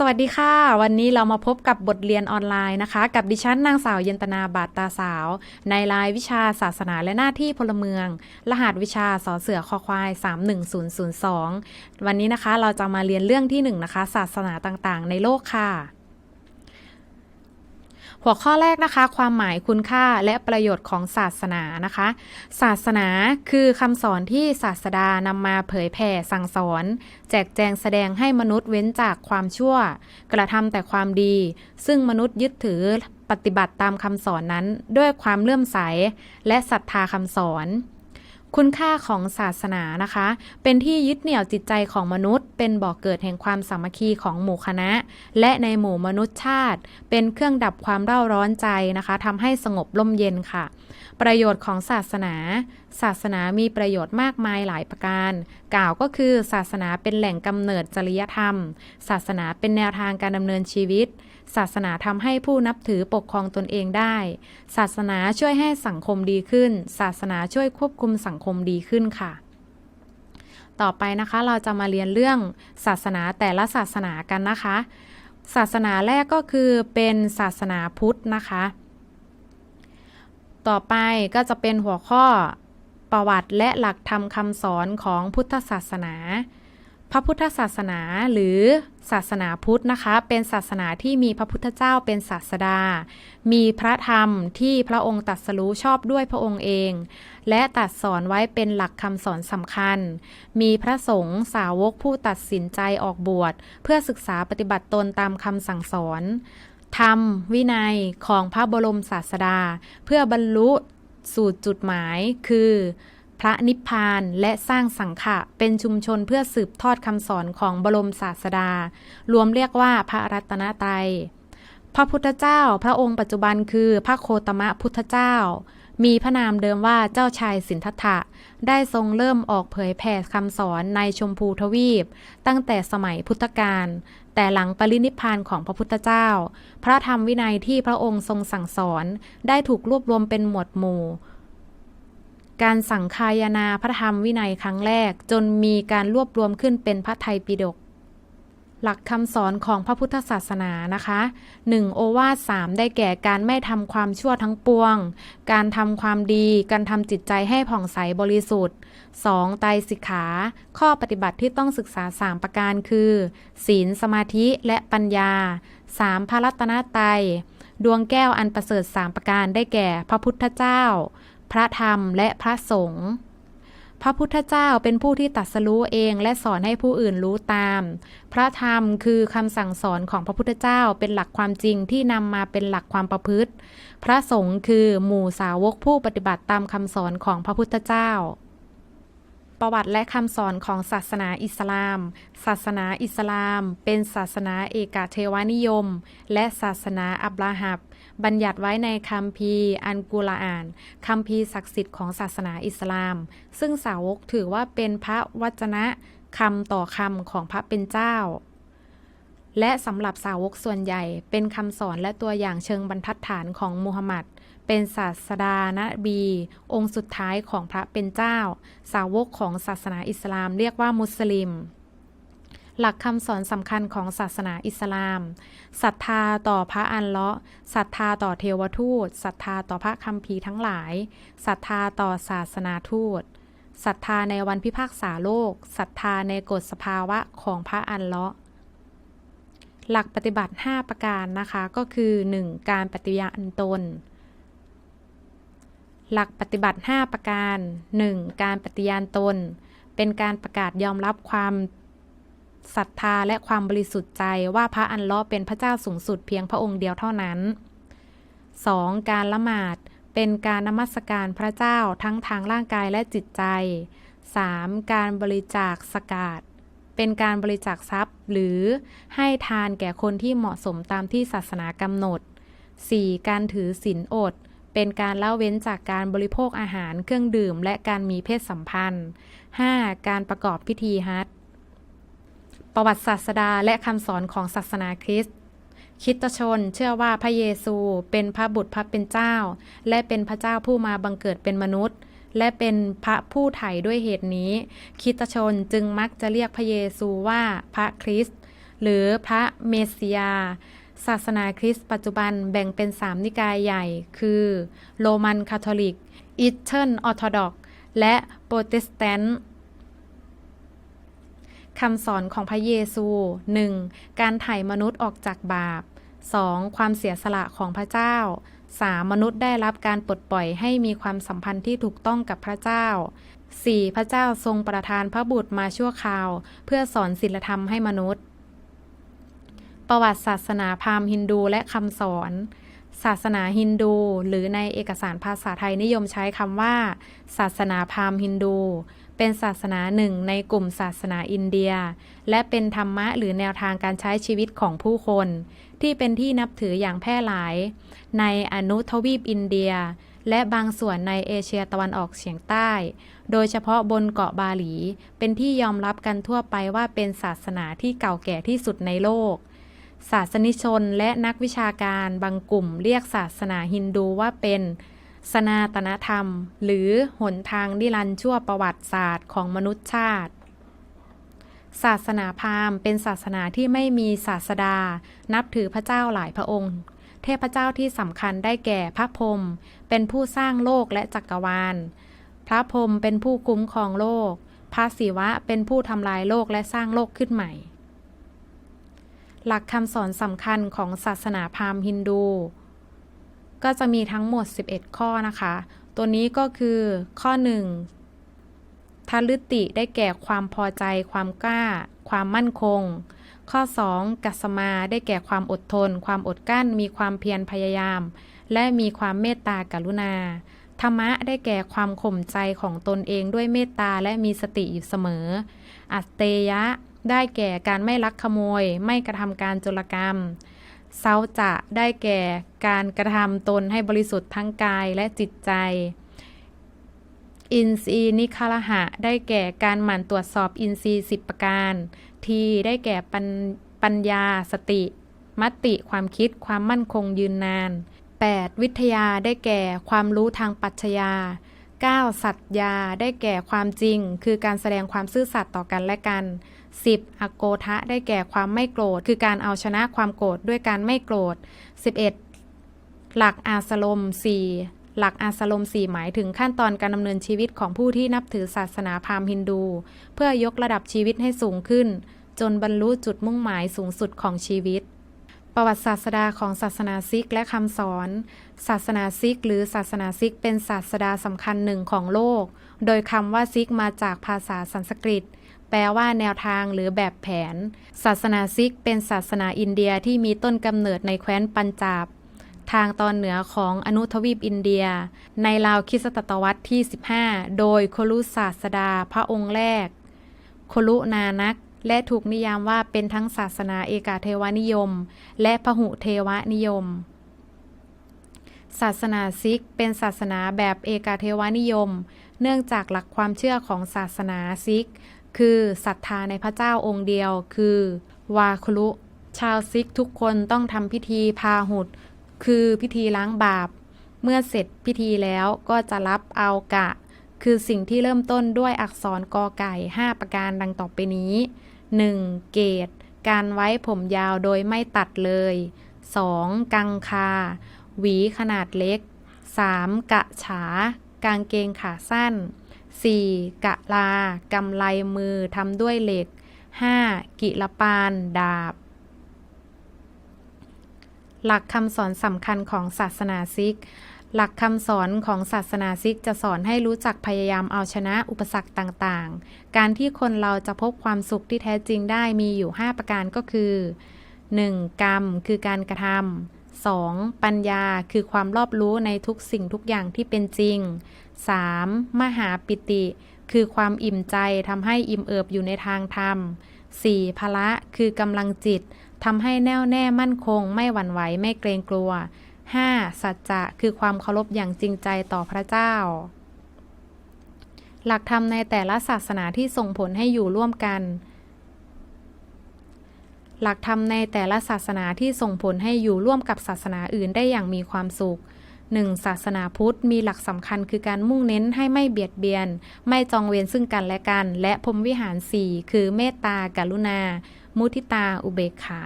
สวัสดีค่ะ วันนี้เรามาพบกับบทเรียนออนไลน์นะคะ กับดิฉันนางสาวเยนตนาบาตตาสาว ในรายวิชาศาสนาและหน้าที่พลเมือง รหัสวิชาสอเสือคอควาย 31002 วันนี้นะคะเราจะมาเรียนเรื่องที่1นะคะศาสนาต่างๆ ในโลกค่ะ หัวข้อแรกนะคะ ความหมายคุณค่าและประโยชน์ของศาสนานะคะ ศาสนาคือคำสอนที่ศาสดานำมาเผยแผ่สั่งสอน แจกแจงแสดงให้มนุษย์เว้นจากความชั่ว กระทำแต่ความดี ซึ่งมนุษย์ยึดถือปฏิบัติตามคำสอนนั้น ด้วยความเลื่อมใส และศรัทธาคำสอน คุณค่าของศาสนานะคะ เป็นที่ยึดเหนี่ยวจิตใจของมนุษย์ เป็นบ่อกเกิดแห่งความสามัคคีของหมู่คณะ และในหมู่มนุษยชาติ เป็นเครื่องดับความเร่าร้อนใจนะคะทำให้สงบร่มเย็นค่ะ ประโยชน์ของศาสนาศาสนามีประโยชน์มากมายหลายประการ กล่าวก็คือศาสนาเป็นแหล่งกำเนิดจริยธรรม ศาสนาเป็นแนวทางการดำเนินชีวิต ศาสนาทำให้ผู้นับถือปกครองตนเองได้ ศาสนาช่วยให้สังคมดีขึ้น ศาสนาช่วยควบคุมสังคมดีขึ้นค่ะ ต่อไปนะคะเราจะมาเรียนเรื่องศาสนาแต่ละศาสนากันนะคะ ศาสนาแรกก็คือเป็นศาสนาพุทธนะคะ ต่อไปก็จะเป็นหัวข้อ ประวัติและหลักธรรมคำสอนของพุทธศาสนา พระพุทธศาสนาหรือศาสนาพุทธนะคะ เป็นศาสนาที่มีพระพุทธเจ้าเป็นศาสดา มีพระธรรมที่พระองค์ตรัสรู้ชอบด้วยพระองค์เอง และตรัสสอนไว้เป็นหลักคำสอนสำคัญ มีพระสงฆ์สาวกผู้ตัดสินใจออกบวช เพื่อศึกษาปฏิบัติตนตามคำสั่งสอนธรรมวินัยของพระบรมศาสดา เพื่อบรรลุ สู่จุดหมายคือ พระนิพพานและสร้างสังฆะเป็นชุมชนเพื่อสืบทอดคำสอนของบรมศาสดา รวมเรียกว่าพระรัตนตรัยพระพุทธเจ้า พระองค์ปัจจุบันคือพระโคตมะพุทธเจ้า มีพระนามเดิมว่าเจ้าชายสินธัตถะ ได้ทรงเริ่มออกเผยแผ่คำสอนในชมพูทวีป ตั้งแต่สมัยพุทธกาลแต่หลังปรินิพานของพระพุทธเจ้า พระธรรมวินัยที่พระองค์ทรงสั่งสอน ได้ถูกรวบรวมเป็นหมวดหมู่ การสั่งคายนาพระธรรมวินัยครั้งแรก จนมีการรวบรวมขึ้นเป็นพระไทยปิฎก หลักคำสอนของพระพุทธศาสนานะคะ 1. โอวาท3ได้แก่การไม่ทำความชั่วทั้งปวง การทำความดี การทำจิตใจให้ผ่องใสบริสุทธิ์ 2. ไตรสิกขา ข้อปฏิบัติที่ต้องศึกษา 3 ประการคือ ศีลสมาธิและปัญญา 3. พระรัตนตรัยดวงแก้วอันประเสริฐ 3 ประการได้แก่พระพุทธเจ้า พระธรรมและพระสงฆ์ พระพุทธเจ้าเป็นผู้ที่ตรัสรู้เองและสอนให้ผู้อื่นรู้ตาม พระธรรมคือคำสั่งสอนของพระพุทธเจ้าเป็นหลักความจริงที่นำมาเป็นหลักความประพฤติ พระสงฆ์คือหมู่สาวกผู้ปฏิบัติตามคำสอนของพระพุทธเจ้า ประวัติและคำสอนของศาสนาอิสลาม ศาสนาอิสลาม เป็นศาสนาเอกเทวานิยม และศาสนาอับราฮับ บัญญัติไว้ในคัมภีร์อันกุรอานคัมภีร์ศักดิ์สิทธิ์ของศาสนาอิสลาม ซึ่งสาวกถือว่าเป็นพระวจนะคำต่อคำของพระเป็นเจ้า และสำหรับสาวกส่วนใหญ่ เป็นคำสอนและตัวอย่างเชิงบรรทัดฐานของมูฮัมหมัดเป็นศาสดานบี องค์สุดท้ายของพระเป็นเจ้า สาวกของศาสนาอิสลามเรียกว่ามุสลิม หลักคำสอนสำคัญของศาสนาอิสลามศรัทธาต่อพระอันเลาะห์ศรัทธาต่อเทวทูตศรัทธาต่อพระคัมภีร์ทั้งหลายศรัทธาต่อศาสนาทูตศรัทธาในวันพิพากษาโลกศรัทธาในกฎสภาวะของพระอันเลาะห์หลักปฏิบัติ 5 ประการนะคะก็คือ 1. การปฏิญาณตน หลักปฏิบัติ 5 ประการ 1. การปฏิญาณตน เป็นการประกาศยอมรับความ ศรัทธาและความบริสุทธิ์ใจว่าพระอันเลาะเป็นพระเจ้าสูงสุดเพียงพระองค์เดียวเท่านั้น 2. การละหมาดเป็นการนมัสการพระเจ้าทั้งทางร่างกายและจิตใจ 3. การบริจาคสกาดเป็นการบริจาคทรัพย์ หรือให้ทานแก่คนที่เหมาะสมตามที่ศาสนากำหนด 4. การถือศีลอด เป็นการละเว้นจากการบริโภคอาหารเครื่องดื่ม และการมีเพศสัมพันธ์ 5. การประกอบพิธีฮัจญ์ ประวัติศาสดาและคำสอนของศาสนาคริสต์คิตชนเชื่อว่าพระเยซูเป็นพระบุตรพระเป็นเจ้า และเป็นพระเจ้าผู้มาบังเกิดเป็นมนุษย์ และเป็นพระผู้ไถ่ด้วยเหตุนี้ คิตชนจึงมักจะเรียกพระเยซูว่าพระคริสต์หรือพระเมสสิยาศาสนาคริสต์ปัจจุบันแบ่งเป็น3นิกายใหญ่ คือโรมันคาทอลิกอิสเทิร์นออร์โธดอกและโปรเตสแตนต์ คำสอนของพระเยซู 1. การไถ่มนุษย์ออกจากบาป 2. ความเสียสละของพระเจ้า 3. มนุษย์ได้รับการปลดปล่อยให้มีความสัมพันธ์ที่ถูกต้องกับพระเจ้า 4. พระเจ้าทรงประทานพระบุตรมาชั่วคราว เพื่อสอนศีลธรรมให้มนุษย์ ประวัติศาสนาพราหมณ์ฮินดูและคำสอน ศาสนาฮินดู หรือในเอกสารภาษาไทยนิยมใช้คำว่า ศาสนาพราหมณ์ฮินดู เป็นศาสนาหนึ่งในกลุ่มศาสนาอินเดีย และเป็นธรรมะหรือแนวทางการใช้ชีวิตของผู้คน ที่เป็นที่นับถืออย่างแพร่หลาย ในอนุทวีปอินเดีย และบางส่วนในเอเชียตะวันออกเฉียงใต้ โดยเฉพาะบนเกาะบาหลี เป็นที่ยอมรับกันทั่วไปว่าเป็นศาสนาที่เก่าแก่ที่สุดในโลกศาสนิชนและนักวิชาการบางกลุ่มเรียกศาสนาฮินดูว่าเป็น สนาตนธรรม หรือหนทางนิรันดร์ชั่วประวัติศาสตร์ของมนุษยชาติ ศาสนาพราหมณ์เป็นศาสนาที่ไม่มีศาสดา นับถือพระเจ้าหลายพระองค์ เทพเจ้าที่สำคัญได้แก่พระพรหมเป็นผู้สร้างโลกและจักรวาล พระพรหมเป็นผู้คุ้มครองโลก พระศิวะเป็นผู้ทำลายโลกและสร้างโลกขึ้นใหม่ หลักคำสอนสำคัญของศาสนาพราหมณ์ฮินดู ก็จะมีทั้งหมด 11 ข้อนะคะ ตัวนี้ก็คือข้อ 1. ทาลึติได้แก่ความพอใจ ความกล้า ความมั่นคง ข้อ 2. กัสมาได้แก่ความอดทน ความอดกลั้น มีความเพียรพยายาม และมีความเมตตากรุณา ธรรมะได้แก่ความข่มใจของตนเองด้วยเมตตาและมีสติอยู่เสมอ อัตเตยะ ได้แก่การไม่ลักขโมย ไม่กระทำการโจรกรรม เซาจะได้แก่การกระทำตนให้บริสุทธิ์ทั้งกายและจิตใจ อินทรีย์นิคลหะ ได้แก่การหมั่นตรวจสอบอินทรีย์สิบประการ ทีได้แก่ปัญปัญญาสติ มติความคิดความมั่นคงยืนนาน 8. วิทยาได้แก่ความรู้ทางปรัชญา 9. สัตยาได้แก่ความจริง คือการแสดงความซื่อสัตย์ต่อกันและกัน 10. อโกทะได้แก่ความไม่โกรธ คือการเอาชนะความโกรธด้วยการไม่โกรธ 11. หลักอาสลม 4 หลักอาสลม 4 หมายถึงขั้นตอนการดำเนินชีวิตของผู้ที่นับถือศาสนาพราหมณ์ฮินดู เพื่อยกระดับชีวิตให้สูงขึ้น จนบรรลุจุดมุ่งหมายสูงสุดของชีวิตประวัติศาสดาของศาสนาซิกและคำสอน ศาสนาซิก หรือศาสนาซิกเป็นศาสดาสำคัญหนึ่งของโลก โดยคำว่าซิกมาจากภาษาสันสกฤต แปลว่าแนวทางหรือแบบแผน ศาสนาซิกเป็นศาสนาอินเดียที่มีต้นกำเนิดในแคว้นปัญจาบ ทางตอนเหนือของอนุทวีปอินเดีย ในราวคริสตศตวรรษที่ 15 โดยโคลุศาสดาพระองค์แรก โคลุนานัก และถูกนิยามว่าเป็นทั้งศาสนาเอกาเทวนิยม และพหุเทวนิยมศาสนาซิกเป็นศาสนาแบบเอกาเทวนิยม เนื่องจากหลักความเชื่อของศาสนาซิก คือศรัทธาในพระเจ้าองค์เดียว คือ วาคลุ ชาวซิกทุกคนต้องทำพิธีพาหุด คือพิธีล้างบาป เมื่อเสร็จพิธีแล้วก็จะรับเอากะ คือสิ่งที่เริ่มต้นด้วยอักษรกอไก่ 5 ประการดังต่อไปนี้ 1. เกตการไว้ผมยาวโดยไม่ตัดเลย 2. กังคา หวีขนาดเล็ก 3. กะฉากางเกงขาสั้น 4. กะลากำไลมือทำด้วยเหล็ก 5. กิลปานดาบ หลักคำสอนสำคัญของศาสนาซิก หลักคำสอนของศาสนาซิกจะสอนให้รู้จักพยายามเอาชนะอุปสรรคต่างๆ การที่คนเราจะพบความสุขที่แท้จริงได้มีอยู่ 5 ประการก็คือ 1. กรรมคือการกระทำ 2. ปัญญาคือความรอบรู้ในทุกสิ่งทุกอย่างที่เป็นจริง 3. มหาปิติ คือความอิ่มใจทำให้อิ่มเอิบอยู่ในทางธรรม 4. พละคือกำลังจิตทำให้แน่วแน่มั่นคง ไม่หวั่นไหวไม่เกรงกลัว 5. สัจจะคือความเคารพอย่างจริงใจต่อพระเจ้า หลักธรรมในแต่ละศาสนาที่ส่งผลให้อยู่ร่วมกัน หลักธรรมในแต่ละศาสนาที่ส่งผลให้อยู่ร่วมกับศาสนาอื่นได้อย่างมีความสุข 1. ศาสนาพุทธมีหลักสำคัญคือการมุ่งเน้นให้ไม่เบียดเบียน ไม่จองเวรซึ่งกันและกัน และพรมวิหาร 4 คือเมตตา กรุณา มุทิตา อุเบกขา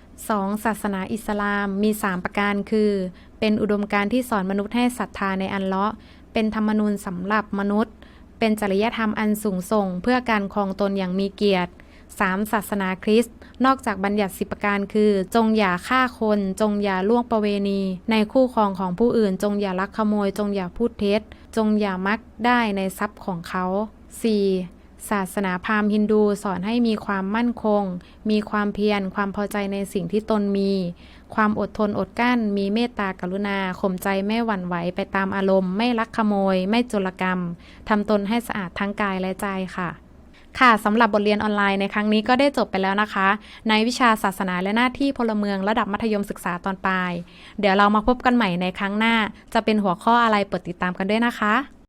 2. ศาสนาอิสลามมี 3 ประการคือ เป็นอุดมการณ์ที่สอนมนุษย์ให้ศรัทธาในอัลเลาะเป็นธรรมนูญสำหรับมนุษย์ เป็นจริยธรรมอันสูงส่ง เพื่อการครองตนอย่างมีเกียรติ 3. ศาสนาคริสต์ นอกจากบัญญัติสิประการคือ จงอย่าฆ่าคน จงอย่าล่วงประเวณี ในคู่ครองของผู้อื่น จงอย่าลักขโมย จงอย่าพูดเท็จ จงอย่ามักได้ในทรัพย์ของเขา 4. ศาสนาพราหมณ์ฮินดูสอนให้มีความมั่นคง มีความเพียร ความพอใจในสิ่งที่ตนมี ความอดทนอดกั้น มีเมตตากรุณา ข่มใจไม่หวั่นไหวไปตามอารมณ์ ไม่ลักขโมย ไม่โจรกรรม ทำตนให้สะอาดทั้งกายและใจค่ะ ค่ะสำหรับบทเรียนออนไลน์ในครั้งนี้ก็ได้จบไปแล้วนะคะ ในวิชาศาสนาและหน้าที่พลเมืองระดับมัธยมศึกษาตอนปลาย เดี๋ยวเรามาพบกันใหม่ในครั้งหน้า จะเป็นหัวข้ออะไรเปิดติดตามกันด้วยนะคะ